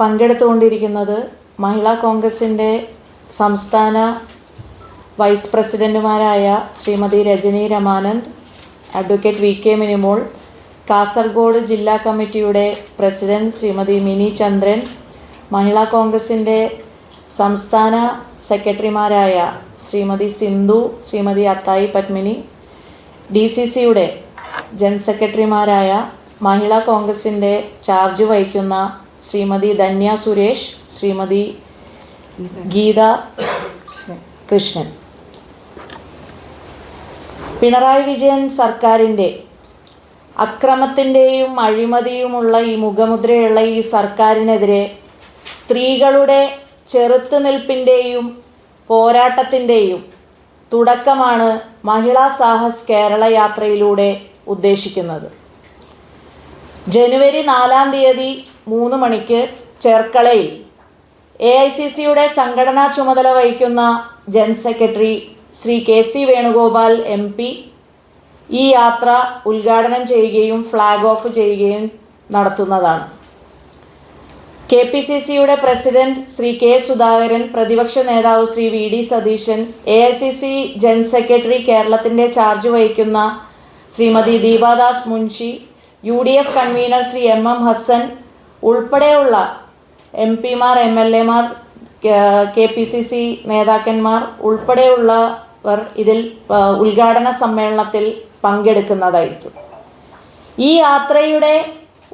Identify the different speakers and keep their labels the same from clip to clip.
Speaker 1: പങ്കെടുത്തുകൊണ്ടിരിക്കുന്നത് മഹിളാ കോൺഗ്രസിൻ്റെ സംസ്ഥാന വൈസ് പ്രസിഡൻറ്റുമാരായ Shrimati Rajani Ramanand advocate V K Minimol Kasaragod ജില്ലാ കമ്മിറ്റിയുടെ പ്രസിഡന്റ് ശ്രീമതി മിനി ചന്ദ്രൻ മഹിളാ കോൺഗ്രസിൻ്റെ സംസ്ഥാന സെക്രട്ടറിമാരായ ശ്രീമതി സിന്ധു ശ്രീമതി അത്തായി പത്മിനി ഡി സി സിയുടെ ജനറൽ സെക്രട്ടറിമാരായ മഹിളാ കോൺഗ്രസിൻ്റെ ചാർജ് വഹിക്കുന്ന ശ്രീമതി ധന്യ സുരേഷ് ശ്രീമതി ഗീത കൃഷ്ണൻ പിണറായി വിജയൻ സർക്കാരിൻ്റെ അക്രമത്തിൻ്റെയും അഴിമതിയുമുള്ള ഈ മുഖമുദ്രയുള്ള ഈ സർക്കാരിനെതിരെ സ്ത്രീകളുടെ ചെറുത്തുനിൽപ്പിൻ്റെയും പോരാട്ടത്തിൻ്റെയും തുടക്കമാണ് മഹിളാ സാഹസ് കേരള യാത്രയിലൂടെ ഉദ്ദേശിക്കുന്നത് ജനുവരി നാലാം തീയതി മൂന്ന് മണിക്ക് ചേർക്കളയിൽ എ ഐ സി സിയുടെ സംഘടനാ ചുമതല വഹിക്കുന്ന general secretary Shri K C Venugopal M P ഈ യാത്ര ഉദ്ഘാടനം ചെയ്യുകയും ഫ്ലാഗ് ഓഫ് ചെയ്യുകയും നടത്തുന്നതാണ് കെ പി സി സിയുടെ പ്രസിഡന്റ് ശ്രീ കെ സുധാകരൻ പ്രതിപക്ഷ നേതാവ് Shri V D Satheesan A I C C general secretary കേരളത്തിൻ്റെ ചാർജ് വഹിക്കുന്ന Shrimati Deepa Das Munshi U D F convener Shri M M Hassan ഉൾപ്പെടെയുള്ള എം പിമാർ എം എൽ എമാർ കെ പി സി സി നേതാക്കന്മാർ ഉൾപ്പെടെയുള്ളവർ ഇതിൽ ഉദ്ഘാടന സമ്മേളനത്തിൽ പങ്കെടുക്കുന്നതായിരിക്കും ഈ യാത്രയുടെ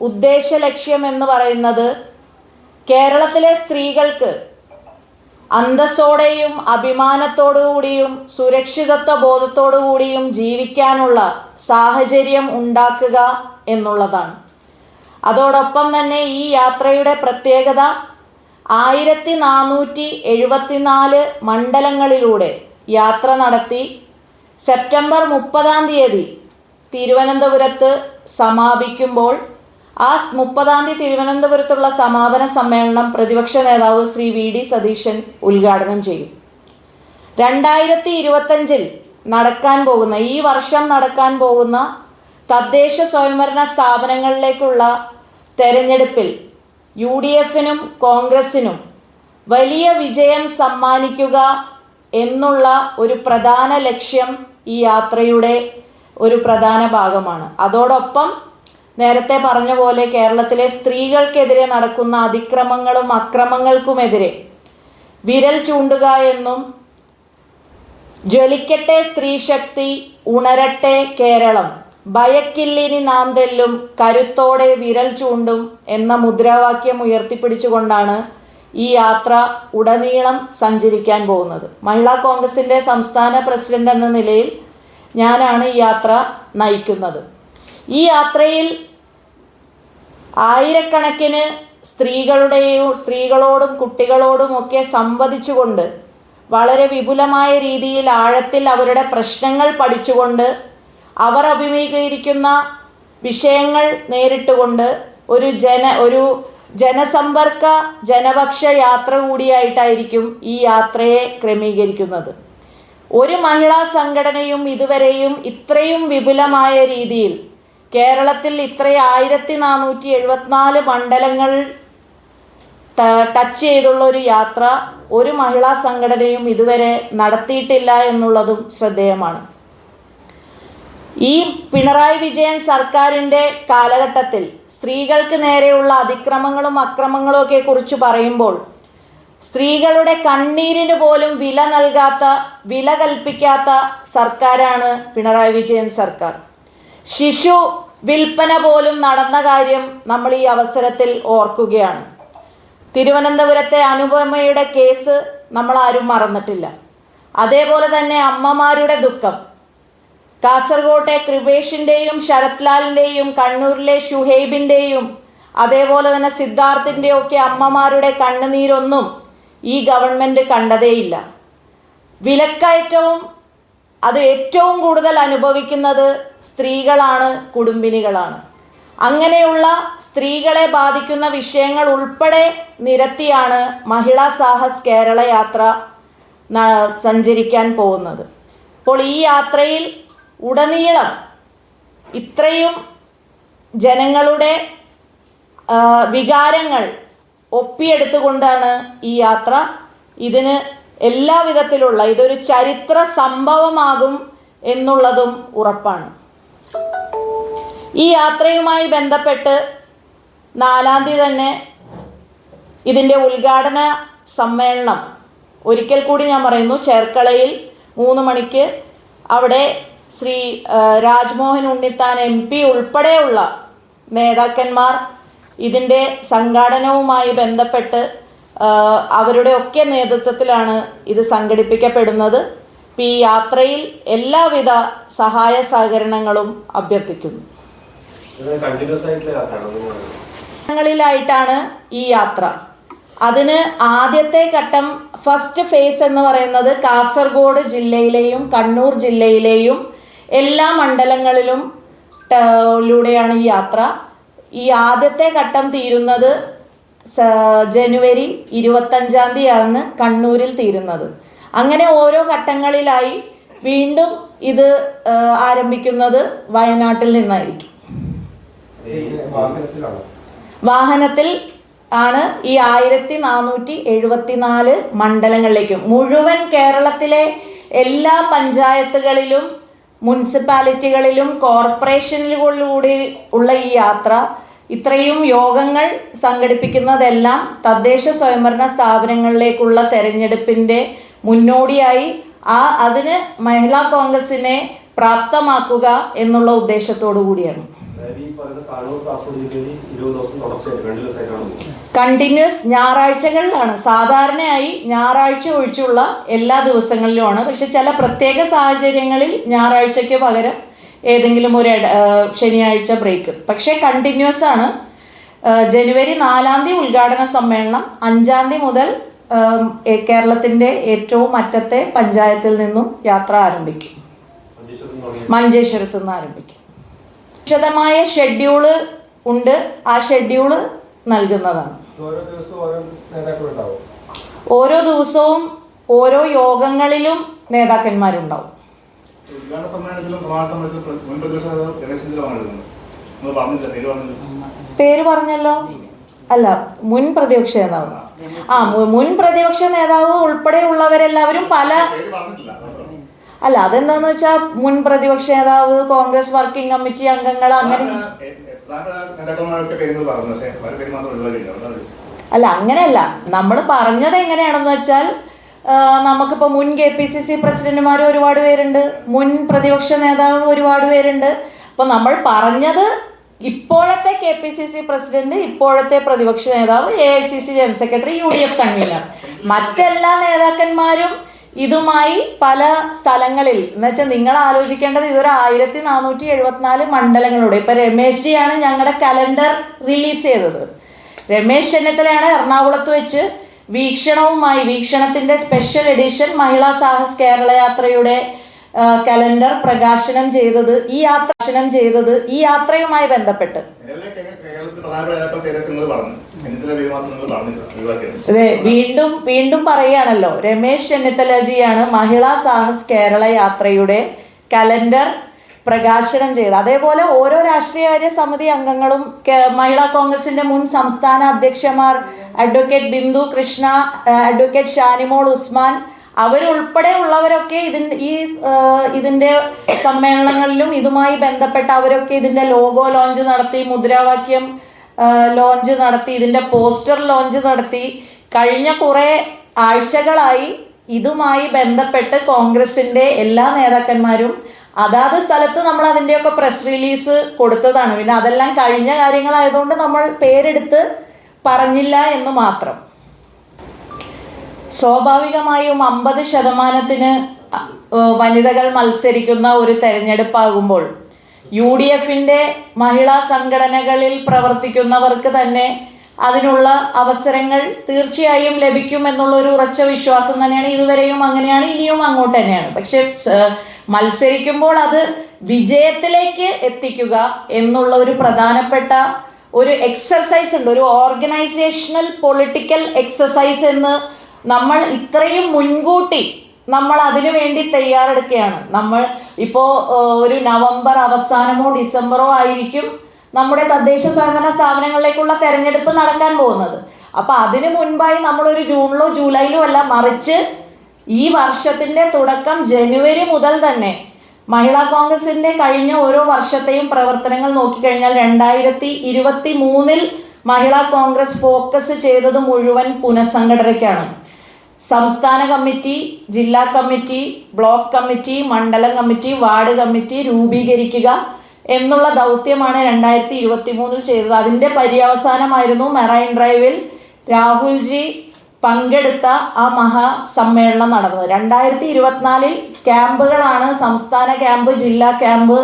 Speaker 1: ഉദ്ദേശ ലക്ഷ്യം എന്ന് പറയുന്നത് കേരളത്തിലെ സ്ത്രീകൾക്ക് അന്തസ്സോടെയും അഭിമാനത്തോടുകൂടിയും സുരക്ഷിതത്വ ബോധത്തോടുകൂടിയും ജീവിക്കാനുള്ള സാഹചര്യം ഉണ്ടാക്കുക എന്നുള്ളതാണ് അതോടൊപ്പം തന്നെ ഈ യാത്രയുടെ പ്രത്യേകത ആയിരത്തി നാനൂറ്റി എഴുപത്തിനാല് മണ്ഡലങ്ങളിലൂടെ യാത്ര നടത്തി സെപ്റ്റംബർ മുപ്പതാം തീയതി തിരുവനന്തപുരത്ത് സമാപിക്കുമ്പോൾ ആ മുപ്പതാം തീയതി തിരുവനന്തപുരത്തുള്ള സമാപന സമ്മേളനം പ്രതിപക്ഷ നേതാവ് ശ്രീ വി ഡി സതീശൻ ഉദ്ഘാടനം ചെയ്യും രണ്ടായിരത്തി ഇരുപത്തഞ്ചിൽ നടക്കാൻ പോകുന്ന ഈ വർഷം നടക്കാൻ പോകുന്ന തദ്ദേശ സ്വയംഭരണ സ്ഥാപനങ്ങളിലേക്കുള്ള തെരഞ്ഞെടുപ്പിൽ യു ഡി എഫിനും കോൺഗ്രസിനും വലിയ വിജയം സമ്മാനിക്കുക എന്നുള്ള ഒരു പ്രധാന ലക്ഷ്യം ഈ യാത്രയുടെ ഒരു പ്രധാന ഭാഗമാണ് അതോടൊപ്പം നേരത്തെ പറഞ്ഞ പോലെ കേരളത്തിലെ സ്ത്രീകൾക്കെതിരെ നടക്കുന്ന അതിക്രമങ്ങളും അക്രമങ്ങൾക്കുമെതിരെ വിരൽ ചൂണ്ടുക എന്നും ജ്വലിക്കട്ടെ സ്ത്രീശക്തി ഉണരട്ടെ കേരളം ഭയക്കില്ലിനി നാം തെല്ലും കരുത്തോടെ വിരൽ ചൂണ്ടും എന്ന മുദ്രാവാക്യം ഉയർത്തിപ്പിടിച്ചുകൊണ്ടാണ് ഈ യാത്ര ഉടനീളം സഞ്ചരിക്കാൻ പോകുന്നത് മഹിളാ കോൺഗ്രസിൻ്റെ സംസ്ഥാന പ്രസിഡന്റ് എന്ന നിലയിൽ ഞാനാണ് ഈ യാത്ര നയിക്കുന്നത് ഈ യാത്രയിൽ ആയിരക്കണക്കിന് സ്ത്രീകളുടെയും സ്ത്രീകളോടും കുട്ടികളോടും ഒക്കെ സംവദിച്ചുകൊണ്ട് വളരെ വിപുലമായ രീതിയിൽ ആഴത്തിൽ അവരുടെ പ്രശ്നങ്ങൾ പഠിച്ചുകൊണ്ട് അവർ അഭിമുഖീകരിക്കുന്ന വിഷയങ്ങൾ നേരിട്ടുകൊണ്ട് ഒരു ജന ഒരു ജനസമ്പർക്ക ജനപക്ഷ യാത്ര കൂടിയായിട്ടായിരിക്കും ഈ യാത്രയെ ക്രമീകരിക്കുന്നത് ഒരു മഹിളാ സംഘടനയും ഇതുവരെയും ഇത്രയും വിപുലമായ രീതിയിൽ കേരളത്തിൽ ഇത്ര ആയിരത്തി നാനൂറ്റി എഴുപത്തിനാല് മണ്ഡലങ്ങൾ ടച്ച് ചെയ്തുള്ള ഒരു യാത്ര ഒരു മഹിളാ സംഘടനയും ഇതുവരെ നടത്തിയിട്ടില്ല എന്നുള്ളതും ശ്രദ്ധേയമാണ് ഈ പിണറായി വിജയൻ സർക്കാരിൻ്റെ കാലഘട്ടത്തിൽ സ്ത്രീകൾക്ക് നേരെയുള്ള അതിക്രമങ്ങളും അക്രമങ്ങളും ഒക്കെ കുറിച്ച് പറയുമ്പോൾ സ്ത്രീകളുടെ കണ്ണീരിന് പോലും വില നൽകാത്ത വില കൽപ്പിക്കാത്ത സർക്കാരാണ് പിണറായി വിജയൻ സർക്കാർ ശിശു വിൽപ്പന പോലും നടന്ന കാര്യം നമ്മൾ ഈ അവസരത്തിൽ ഓർക്കുകയാണ് തിരുവനന്തപുരത്തെ അനുപമയുടെ കേസ് നമ്മൾ ആരും മറന്നിട്ടില്ല അതേപോലെ തന്നെ അമ്മമാരുടെ ദുഃഖം കാസർഗോട്ടെ കൃപേഷിൻ്റെയും ശരത് കണ്ണൂരിലെ ഷുഹൈബിൻ്റെയും അതേപോലെ തന്നെ ഒക്കെ അമ്മമാരുടെ കണ്ണുനീരൊന്നും ഈ ഗവൺമെൻറ് കണ്ടതേയില്ല വിലക്കയറ്റവും അത് ഏറ്റവും കൂടുതൽ അനുഭവിക്കുന്നത് സ്ത്രീകളാണ് കുടുംബിനികളാണ് അങ്ങനെയുള്ള സ്ത്രീകളെ ബാധിക്കുന്ന വിഷയങ്ങൾ ഉൾപ്പെടെ നിരത്തിയാണ് മഹിളാ സാഹസ് കേരള യാത്ര സഞ്ചരിക്കാൻ പോകുന്നത് അപ്പോൾ ഈ യാത്രയിൽ ഉടനീളം ഇത്രയും ജനങ്ങളുടെ വികാരങ്ങൾ ഒപ്പിയെടുത്തുകൊണ്ടാണ് ഈ യാത്ര ഇതിന് എല്ലാ വിധത്തിലുള്ള ഇതൊരു ചരിത്ര സംഭവമാകും എന്നുള്ളതും ഉറപ്പാണ് ഈ യാത്രയുമായി ബന്ധപ്പെട്ട് നാലാം തീയതി തന്നെ ഇതിൻ്റെ ഉദ്ഘാടന സമ്മേളനം ഒരിക്കൽ കൂടി ഞാൻ പറയുന്നു ചേർക്കളയിൽ മൂന്ന് മണിക്ക് അവിടെ ശ്രീ രാജ്മോഹൻ ഉണ്ണിത്താൻ എം പി ഉൾപ്പെടെയുള്ള നേതാക്കന്മാർ ഇതിൻ്റെ സംഘാടനവുമായി ബന്ധപ്പെട്ട് അവരുടെ ഒക്കെ നേതൃത്വത്തിലാണ് ഇത് സംഘടിപ്പിക്കപ്പെടുന്നത് ഈ യാത്രയിൽ എല്ലാവിധ സഹായ സഹകരണങ്ങളും അഭ്യർത്ഥിക്കുന്നു ായിട്ടാണ് ഈ യാത്ര അതിന് ആദ്യത്തെ ഘട്ടം ഫസ്റ്റ് ഫേസ് എന്ന് പറയുന്നത് കാസർഗോഡ് ജില്ലയിലെയും കണ്ണൂർ ജില്ലയിലെയും എല്ലാ മണ്ഡലങ്ങളിലും ലൂടെയാണ് ഈ യാത്ര ഈ ആദ്യത്തെ ഘട്ടം തീരുന്നത് ജനുവരി ഇരുപത്തഞ്ചാം തീയതിയാണ് കണ്ണൂരിൽ തീരുന്നത് അങ്ങനെ ഓരോ ഘട്ടങ്ങളിലായി വീണ്ടും ഇത് ആരംഭിക്കുന്നത് വയനാട്ടിൽ നിന്നായിരിക്കും വാഹനത്തിൽ ആണ് ഈ ആയിരത്തി നാനൂറ്റി എഴുപത്തിനാല് മണ്ഡലങ്ങളിലേക്കും മുഴുവൻ കേരളത്തിലെ എല്ലാ പഞ്ചായത്തുകളിലും മുനിസിപ്പാലിറ്റികളിലും കോർപ്പറേഷനുകളിലൂടെ ഉള്ള ഈ യാത്ര ഇത്രയും യോഗങ്ങൾ സംഘടിപ്പിക്കുന്നതെല്ലാം തദ്ദേശ സ്വയംഭരണ സ്ഥാപനങ്ങളിലേക്കുള്ള തെരഞ്ഞെടുപ്പിൻ്റെ മുന്നോടിയായി ആ അതിന് മഹിളാ കോൺഗ്രസിനെ പ്രാപ്തമാക്കുക എന്നുള്ള ഉദ്ദേശത്തോടു കൂടിയാണ് കണ്ടിന്യൂസ് ഞായറാഴ്ചകളിലാണ് സാധാരണയായി ഞായറാഴ്ച ഒഴിച്ചുള്ള എല്ലാ ദിവസങ്ങളിലുമാണ് പക്ഷെ ചില പ്രത്യേക സാഹചര്യങ്ങളിൽ ഞായറാഴ്ചയ്ക്ക് പകരം ഏതെങ്കിലും ഒരു ശനിയാഴ്ച ബ്രേക്ക് പക്ഷേ കണ്ടിന്യൂസ് ആണ് ജനുവരി നാലാം തീയതി ഉദ്ഘാടന സമ്മേളനം അഞ്ചാം തീയതി മുതൽ കേരളത്തിൻ്റെ ഏറ്റവും അറ്റത്തെ പഞ്ചായത്തിൽ നിന്നും യാത്ര ആരംഭിക്കും മഞ്ചേശ്വരത്തു നിന്ന് ആരംഭിക്കും വിശദമായ ഷെഡ്യൂള് ഉണ്ട് ആ ഷെഡ്യൂള് നൽകുന്നതാണ് ഓരോ ദിവസവും ഓരോ യോഗങ്ങളിലും നേതാക്കന്മാരുണ്ടാവും പേര് പറഞ്ഞല്ലോ അല്ല മുൻ പ്രതിപക്ഷ നേതാവ് ആ മുൻ പ്രതിപക്ഷ നേതാവ് ഉൾപ്പെടെയുള്ളവരെല്ലാവരും പല അല്ല അതെന്താന്ന് വെച്ചാൽ മുൻ പ്രതിപക്ഷ നേതാവ് കോൺഗ്രസ് വർക്കിംഗ് കമ്മിറ്റി അംഗങ്ങൾ അങ്ങനെ അല്ല അങ്ങനെയല്ല നമ്മൾ പറഞ്ഞത് എങ്ങനെയാണെന്ന് വെച്ചാൽ നമുക്കിപ്പോൾ മുൻ കെ പി സി സി പ്രസിഡന്റുമാർ ഒരുപാട് പേരുണ്ട് മുൻ പ്രതിപക്ഷ നേതാവ് ഒരുപാട് പേരുണ്ട് അപ്പോൾ നമ്മൾ പറഞ്ഞത് ഇപ്പോഴത്തെ K P C C president ഇപ്പോഴത്തെ പ്രതിപക്ഷ നേതാവ് A I C C general secretary U D F convener മറ്റെല്ലാ നേതാക്കന്മാരും ഇതുമായി പല സ്ഥലങ്ങളിൽ എന്നുവെച്ചാൽ നിങ്ങൾ ആലോചിക്കേണ്ടത് ഇതൊരു ആയിരത്തി നാനൂറ്റി എഴുപത്തിനാല് മണ്ഡലങ്ങളുടെ ഇപ്പൊ രമേശ് ജിയാണ് ഞങ്ങളുടെ കലണ്ടർ റിലീസ് ചെയ്തത് രമേശ് ചെന്നിത്തലയാണ് എറണാകുളത്ത് വെച്ച് വീക്ഷണവുമായി വീക്ഷണത്തിന്റെ സ്പെഷ്യൽ എഡിഷൻ മഹിളാ സാഹസ് കേരള യാത്രയുടെ കലണ്ടർ പ്രകാശനം ചെയ്തത് ഈ യാത്ര ചെയ്തത് ഈ യാത്രയുമായി ബന്ധപ്പെട്ട് അതെ വീണ്ടും വീണ്ടും പറയുകയാണല്ലോ രമേശ് ചെന്നിത്തലജിയാണ് മഹിളാ സാഹസ് കേരള യാത്രയുടെ കലണ്ടർ പ്രകാശനം ചെയ്തത് അതേപോലെ ഓരോ രാഷ്ട്രീയകാര്യ സമിതി അംഗങ്ങളും മഹിളാ കോൺഗ്രസിന്റെ മുൻ സംസ്ഥാന അധ്യക്ഷന്മാർ അഡ്വക്കേറ്റ് ബിന്ദു കൃഷ്ണ അഡ്വക്കേറ്റ് ഷാനിമോൾ ഉസ്മാൻ അവരുൾപ്പെടെ ഉള്ളവരൊക്കെ ഇതിൻ്റെ ഈ ഇതിൻ്റെ സമ്മേളനങ്ങളിലും ഇതുമായി ബന്ധപ്പെട്ട അവരൊക്കെ ഇതിൻ്റെ ലോഗോ ലോഞ്ച് നടത്തി മുദ്രാവാക്യം ലോഞ്ച് നടത്തി ഇതിൻ്റെ പോസ്റ്റർ ലോഞ്ച് നടത്തി കഴിഞ്ഞ കുറേ ആഴ്ചകളായി ഇതുമായി ബന്ധപ്പെട്ട് കോൺഗ്രസിൻ്റെ എല്ലാ നേതാക്കന്മാരും അതാത് സ്ഥലത്ത് നമ്മൾ അതിൻ്റെയൊക്കെ പ്രസ് റിലീസ് കൊടുത്തതാണ് പിന്നെ അതെല്ലാം കഴിഞ്ഞ കാര്യങ്ങളായതുകൊണ്ട് നമ്മൾ പേരെടുത്ത് പറഞ്ഞില്ല എന്ന് മാത്രം സ്വാഭാവികമായും അമ്പത് ശതമാനത്തിന് വനിതകൾ മത്സരിക്കുന്ന ഒരു തെരഞ്ഞെടുപ്പാകുമ്പോൾ യു ഡി എഫിൻ്റെ മഹിളാ സംഘടനകളിൽ പ്രവർത്തിക്കുന്നവർക്ക് തന്നെ അതിനുള്ള അവസരങ്ങൾ തീർച്ചയായും ലഭിക്കും എന്നുള്ള ഒരു ഉറച്ച വിശ്വാസം തന്നെയാണ് ഇതുവരെയും അങ്ങനെയാണ് ഇനിയും അങ്ങോട്ട് തന്നെയാണ് പക്ഷെ മത്സരിക്കുമ്പോൾ അത് വിജയത്തിലേക്ക് എത്തിക്കുക എന്നുള്ള ഒരു പ്രധാനപ്പെട്ട ഒരു എക്സസൈസ് ഉണ്ട് ഒരു ഓർഗനൈസേഷണൽ പൊളിറ്റിക്കൽ എക്സസൈസ് എന്ന് നമ്മൾ ഇത്രയും മുൻകൂട്ടി നമ്മൾ അതിനു വേണ്ടി തയ്യാറെടുക്കുകയാണ് നമ്മൾ ഇപ്പോൾ ഒരു നവംബർ അവസാനമോ ഡിസംബറോ ആയിരിക്കും നമ്മുടെ തദ്ദേശ സ്വയംഭരണ സ്ഥാപനങ്ങളിലേക്കുള്ള തെരഞ്ഞെടുപ്പ് നടക്കാൻ പോകുന്നത് അപ്പോൾ അതിനു മുൻപായി നമ്മളൊരു ജൂണിലോ ജൂലൈയിലോ അല്ല മറിച്ച് ഈ വർഷത്തിൻ്റെ തുടക്കം ജനുവരി മുതൽ തന്നെ മഹിളാ കോൺഗ്രസിൻ്റെ കഴിഞ്ഞ ഓരോ വർഷത്തെയും പ്രവർത്തനങ്ങൾ നോക്കിക്കഴിഞ്ഞാൽ രണ്ടായിരത്തി ഇരുപത്തി മൂന്നിൽ മഹിളാ കോൺഗ്രസ് ഫോക്കസ് ചെയ്തത് മുഴുവൻ പുനഃസംഘടനയ്ക്കാണ് സംസ്ഥാന കമ്മിറ്റി ജില്ലാ കമ്മിറ്റി ബ്ലോക്ക് കമ്മിറ്റി മണ്ഡലം കമ്മിറ്റി വാർഡ് കമ്മിറ്റി രൂപീകരിക്കുക എന്നുള്ള ദൗത്യമാണ് രണ്ടായിരത്തി ഇരുപത്തി മൂന്നിൽ ചെയ്തത് അതിൻ്റെ പര്യവസാനമായിരുന്നു മെറൈൻ ഡ്രൈവിൽ രാഹുൽജി പങ്കെടുത്ത ആ മഹാസമ്മേളനം നടന്നത് രണ്ടായിരത്തി ഇരുപത്തിനാലിൽ ക്യാമ്പുകളാണ് സംസ്ഥാന ക്യാമ്പ് ജില്ലാ ക്യാമ്പ്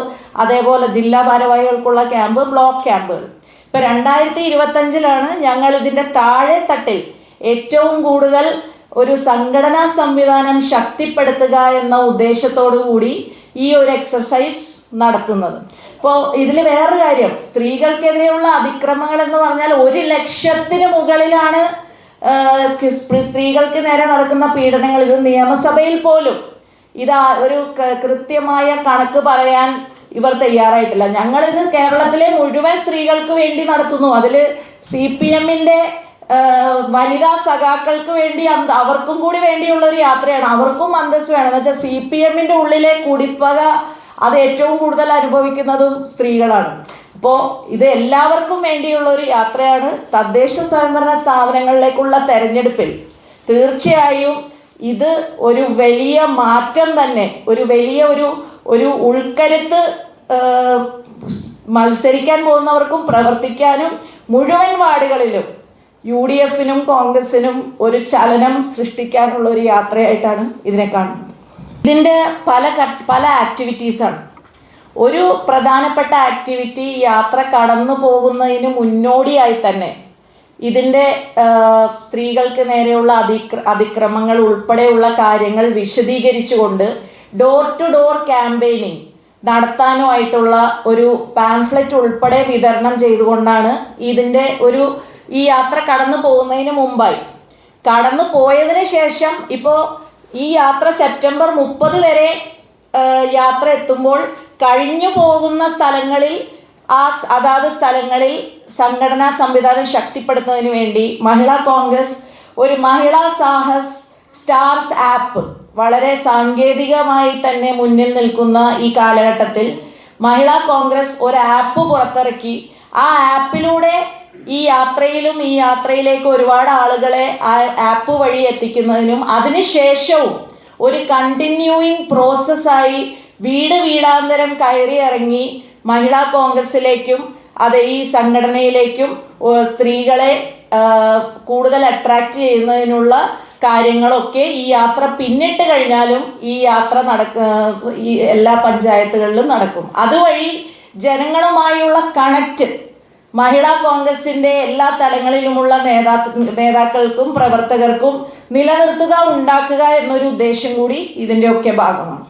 Speaker 1: അതേപോലെ ജില്ലാ ഭാരവാഹികൾക്കുള്ള ക്യാമ്പ് ബ്ലോക്ക് ക്യാമ്പുകൾ ഇപ്പം രണ്ടായിരത്തി ഇരുപത്തഞ്ചിലാണ് ഞങ്ങൾ ഇതിൻ്റെ താഴെ ഏറ്റവും കൂടുതൽ ഒരു സംഘടനാ സംവിധാനം ശക്തിപ്പെടുത്തുക എന്ന ഉദ്ദേശത്തോടു കൂടി ഈ ഒരു എക്സസൈസ് നടത്തുന്നത് ഇപ്പോൾ ഇതിൽ വേറൊരു കാര്യം സ്ത്രീകൾക്കെതിരെയുള്ള അതിക്രമങ്ങൾ എന്ന് പറഞ്ഞാൽ ഒരു ലക്ഷത്തിന് മുകളിലാണ് സ്ത്രീകൾക്ക് നേരെ നടക്കുന്ന പീഡനങ്ങൾ ഇത് നിയമസഭയിൽ പോലും ഇത് ഒരു കൃത്യമായ കണക്ക് പറയാൻ ഇവർ തയ്യാറായിട്ടില്ല ഞങ്ങളിത് കേരളത്തിലെ മുഴുവൻ സ്ത്രീകൾക്ക് വേണ്ടി നടത്തുന്നു അതിൽ സി പി എമ്മിൻ്റെ വനിതാ സഖാക്കൾക്ക് വേണ്ടി അവർക്കും കൂടി വേണ്ടിയുള്ള ഒരു യാത്രയാണ് അവർക്കും അന്തസ് വേണം എന്ന് വെച്ചാൽ സി പി എമ്മിൻ്റെ ഉള്ളിലെ കുടിപ്പക അത് ഏറ്റവും കൂടുതൽ അനുഭവിക്കുന്നതും സ്ത്രീകളാണ് അപ്പോൾ ഇത് എല്ലാവർക്കും വേണ്ടിയുള്ള ഒരു യാത്രയാണ് തദ്ദേശ സ്വയംഭരണ സ്ഥാപനങ്ങളിലേക്കുള്ള തെരഞ്ഞെടുപ്പിൽ തീർച്ചയായും ഇത് ഒരു വലിയ മാറ്റം തന്നെ ഒരു വലിയ ഒരു ഒരു ഉൾക്കരുത്ത് മത്സരിക്കാൻ പോകുന്നവർക്കും പ്രവർത്തിക്കാനും മുഴുവൻ വാർഡുകളിലും യു ഡി എഫിനും കോൺഗ്രസിനും ഒരു ചലനം സൃഷ്ടിക്കാനുള്ള ഒരു യാത്രയായിട്ടാണ് ഇതിനെ കാണുന്നത് ഇതിൻ്റെ പല പല ആക്ടിവിറ്റീസാണ് ഒരു പ്രധാനപ്പെട്ട ആക്ടിവിറ്റി യാത്ര കടന്നു പോകുന്നതിന് മുന്നോടിയായി തന്നെ ഇതിൻ്റെ സ്ത്രീകൾക്ക് നേരെയുള്ള അതിക്ര അതിക്രമങ്ങൾ ഉൾപ്പെടെയുള്ള കാര്യങ്ങൾ വിശദീകരിച്ചുകൊണ്ട് ഡോർ ടു ഡോർ ക്യാമ്പയിനിങ് നടത്താനുമായിട്ടുള്ള ഒരു പാൻഫ്ലെറ്റ് ഉൾപ്പെടെ വിതരണം ചെയ്തുകൊണ്ടാണ് ഇതിൻ്റെ ഒരു ഈ യാത്ര കടന്നു പോകുന്നതിന് മുമ്പായി കടന്നു പോയതിന് ശേഷം ഇപ്പോൾ ഈ യാത്ര സെപ്റ്റംബർ മുപ്പത് വരെ യാത്ര എത്തുമ്പോൾ കഴിഞ്ഞു പോകുന്ന സ്ഥലങ്ങളിൽ ആ അതാത് സ്ഥലങ്ങളിൽ സംഘടനാ സംവിധാനം ശക്തിപ്പെടുത്തുന്നതിന് വേണ്ടി മഹിളാ കോൺഗ്രസ് ഒരു മഹിളാ സാഹസ് സ്റ്റാർസ് ആപ്പ് വളരെ സാങ്കേതികമായി തന്നെ മുന്നിൽ നിൽക്കുന്ന ഈ കാലഘട്ടത്തിൽ മഹിളാ കോൺഗ്രസ് ഒരു ആപ്പ് പുറത്തിറക്കി ആ ആപ്പിലൂടെ ഈ യാത്രയിലും ഈ യാത്രയിലേക്ക് ഒരുപാട് ആളുകളെ ആപ്പ് വഴി എത്തിക്കുന്നതിനും അതിനുശേഷവും ഒരു കണ്ടിന്യൂയിങ് പ്രോസസ്സായി വീട് വീടാന്തരം കയറി ഇറങ്ങി മഹിളാ കോൺഗ്രസിലേക്കും അത് ഈ സംഘടനയിലേക്കും സ്ത്രീകളെ കൂടുതൽ അട്രാക്റ്റ് ചെയ്യുന്നതിനുള്ള കാര്യങ്ങളൊക്കെ ഈ യാത്ര പിന്നിട്ട് കഴിഞ്ഞാലും ഈ യാത്ര നടക്ക ഈ എല്ലാ പഞ്ചായത്തുകളിലും നടക്കും അതുവഴി ജനങ്ങളുമായുള്ള കണക്റ്റ് മഹിളാ കോൺഗ്രസിന്റെ എല്ലാ തലങ്ങളിലുമുള്ള നേതാ നേതാക്കൾക്കും പ്രവർത്തകർക്കും നിലനിർത്തുക ഉണ്ടാക്കുക എന്നൊരു ഉദ്ദേശം കൂടി ഒക്കെ ഭാഗമാണ്